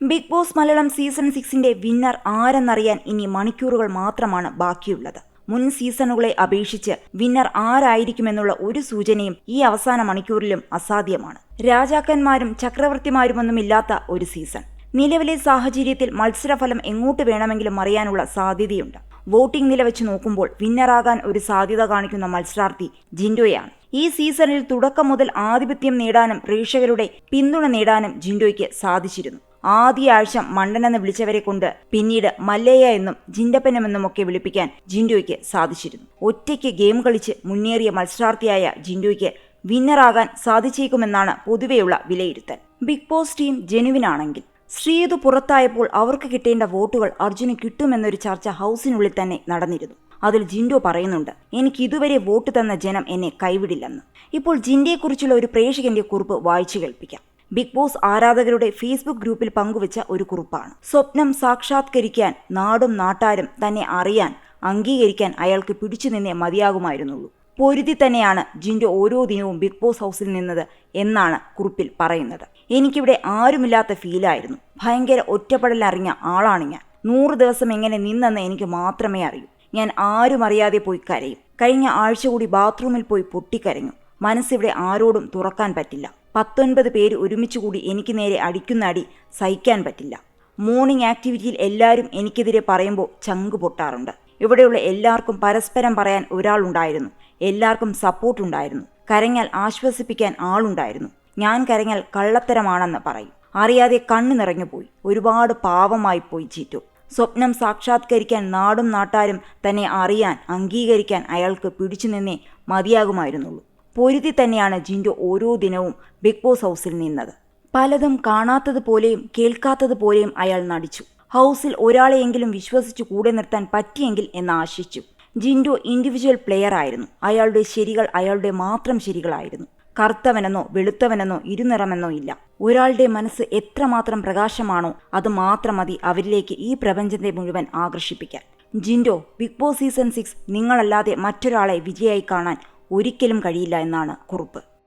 Big Boss Malayalam season സിക്സിന്റെ winner ആരെന്നറിയാൻ ഇനി മണിക്കൂറുകൾ മാത്രമാണ് ബാക്കിയുള്ളത്. മുൻ സീസണുകളെ അപേക്ഷിച്ച് വിന്നർ ആരായിരിക്കുമെന്നുള്ള ഒരു സൂചനയും ഈ അവസാന മണിക്കൂറിലും അസാധ്യമാണ്. രാജാക്കന്മാരും ചക്രവർത്തിമാരുമൊന്നുമില്ലാത്ത ഒരു സീസൺ. നിലവിലെ സാഹചര്യത്തിൽ മത്സരഫലം എങ്ങോട്ട് വേണമെങ്കിലും അറിയാനുള്ള സാധ്യതയുണ്ട്. വോട്ടിംഗ് നില വെച്ച് നോക്കുമ്പോൾ വിന്നറാകാൻ ഒരു സാധ്യത കാണിക്കുന്ന മത്സരാർത്ഥി ജിൻഡോയാണ്. ഈ സീസണിൽ തുടക്കം മുതൽ ആധിപത്യം നേടാനും പ്രേക്ഷകരുടെ പിന്തുണ നേടാനും ജിൻഡോയ്ക്ക് സാധിച്ചിരുന്നു. ആദ്യ ആഴ്ച മണ്ടനെന്ന് വിളിച്ചവരെ കൊണ്ട് പിന്നീട് മല്ലയ്യ എന്നും ജിൻഡപ്പനുമെന്നുമൊക്കെ വിളിപ്പിക്കാൻ ജിൻഡോയ്ക്ക് സാധിച്ചിരുന്നു. ഒറ്റയ്ക്ക് ഗെയിം കളിച്ച് മുന്നേറിയ മത്സരാർത്ഥിയായ ജിൻഡോയ്ക്ക് വിന്നറാകാൻ സാധിച്ചേക്കുമെന്നാണ് പൊതുവെയുള്ള വിലയിരുത്തൽ. ബിഗ് ബോസ് ടീം ജെനുവിനാണെങ്കിൽ. ശ്രീതു പുറത്തായപ്പോൾ അവർക്ക് കിട്ടേണ്ട വോട്ടുകൾ അർജുന് കിട്ടുമെന്നൊരു ചർച്ച ഹൗസിനുള്ളിൽ തന്നെ നടന്നിരുന്നു. അതിൽ ജിൻഡോ പറയുന്നുണ്ട് എനിക്ക് ഇതുവരെ വോട്ട് തന്ന ജനം എന്നെ കൈവിടില്ലെന്ന്. ഇപ്പോൾ ജിൻഡയെക്കുറിച്ചുള്ള ഒരു പ്രേക്ഷകന്റെ കുറിപ്പ് വായിച്ചു കേൾപ്പിക്കാം. ബിഗ് ബോസ് ആരാധകരുടെ ഫേസ്ബുക്ക് ഗ്രൂപ്പിൽ പങ്കുവച്ച ഒരു കുറിപ്പാണ്. സ്വപ്നം സാക്ഷാത്കരിക്കാൻ നാടും നാട്ടാരും തന്നെ അറിയാൻ അംഗീകരിക്കാൻ അയാൾക്ക് പിടിച്ചു നിന്നേ മതിയാകുമായിരുന്നുള്ളൂ. പൊരുതി തന്നെയാണ് ജിൻഡോ ഓരോ ദിനവും ബിഗ് ബോസ് ഹൗസിൽ നിന്നത് എന്നാണ് കുറിപ്പിൽ പറയുന്നത്. എനിക്കിവിടെ ആരുമില്ലാത്ത ഫീലായിരുന്നു. ഭയങ്കര ഒറ്റപ്പെടലറിഞ്ഞ ആളാണ് ഞാൻ. നൂറ് ദിവസം എങ്ങനെ നിന്നെന്ന് എനിക്ക് മാത്രമേ അറിയൂ. ഞാൻ ആരും അറിയാതെ പോയി കരയും. കഴിഞ്ഞ ആഴ്ച കൂടി ബാത്റൂമിൽ പോയി പൊട്ടിക്കരഞ്ഞു. മനസ്സിവിടെ ആരോടും തുറക്കാൻ പറ്റില്ല. പത്തൊൻപത് പേര് ഒരുമിച്ച് കൂടി എനിക്ക് നേരെ അടിക്കുന്ന അടി സഹിക്കാൻ പറ്റില്ല. മോർണിംഗ് ആക്ടിവിറ്റിയിൽ എല്ലാവരും എനിക്കെതിരെ പറയുമ്പോൾ ചങ്ക് പൊട്ടാറുണ്ട്. ഇവിടെയുള്ള എല്ലാവർക്കും പരസ്പരം പറയാൻ ഒരാളുണ്ടായിരുന്നു എല്ലാവർക്കും സപ്പോർട്ട് ഉണ്ടായിരുന്നു. കരഞ്ഞാൽ ആശ്വസിപ്പിക്കാൻ ആളുണ്ടായിരുന്നു. ഞാൻ കരഞ്ഞാൽ കള്ളത്തരമാണെന്ന് പറയും. അറിയാതെ കണ്ണു നിറഞ്ഞുപോയി ഒരുപാട് പാവമായി പോയി ചീറ്റു. സ്വപ്നം സാക്ഷാത്കരിക്കാൻ നാടും നാട്ടാരും തന്നെ അറിയാൻ അംഗീകരിക്കാൻ അയാൾക്ക് പിടിച്ചു നിന്നേ മതിയാകുമായിരുന്നുള്ളൂ. പൊരുതി തന്നെയാണ് ജിൻഡോ ഓരോ ദിനവും ബിഗ് ബോസ് ഹൗസിൽ നിന്നത്. പലതും കാണാത്തതുപോലെയും കേൾക്കാത്തതുപോലെയും അയാൾ നടിച്ചു. ഹൗസിൽ ഒരാളെയെങ്കിലും വിശ്വസിച്ച് കൂടെ നിർത്താൻ പറ്റിയെങ്കിൽ എന്ന് ആശിച്ചു. ജിൻഡോ ഇൻഡിവിജ്വൽ പ്ലെയർ ആയിരുന്നു. അയാളുടെ ശരികൾ അയാളുടെ മാത്രം ശരികളായിരുന്നു. കറുത്തവനെന്നോ വെളുത്തവനെന്നോ ഇരുനിറമെന്നോ ഇല്ല. ഒരാളുടെ മനസ്സ് എത്രമാത്രം പ്രകാശമാണോ അത് മാത്രം മതി അവരിലേക്ക് ഈ പ്രപഞ്ചത്തെ മുഴുവൻ ആകർഷിപ്പിക്കാൻ. ജിൻഡോ ബിഗ് ബോസ് സീസൺ സിക്സ് നിങ്ങളല്ലാതെ മറ്റൊരാളെ വിജയായി കാണാൻ ഒരിക്കലും കഴിയില്ല എന്നാണ് കുറിപ്പ്.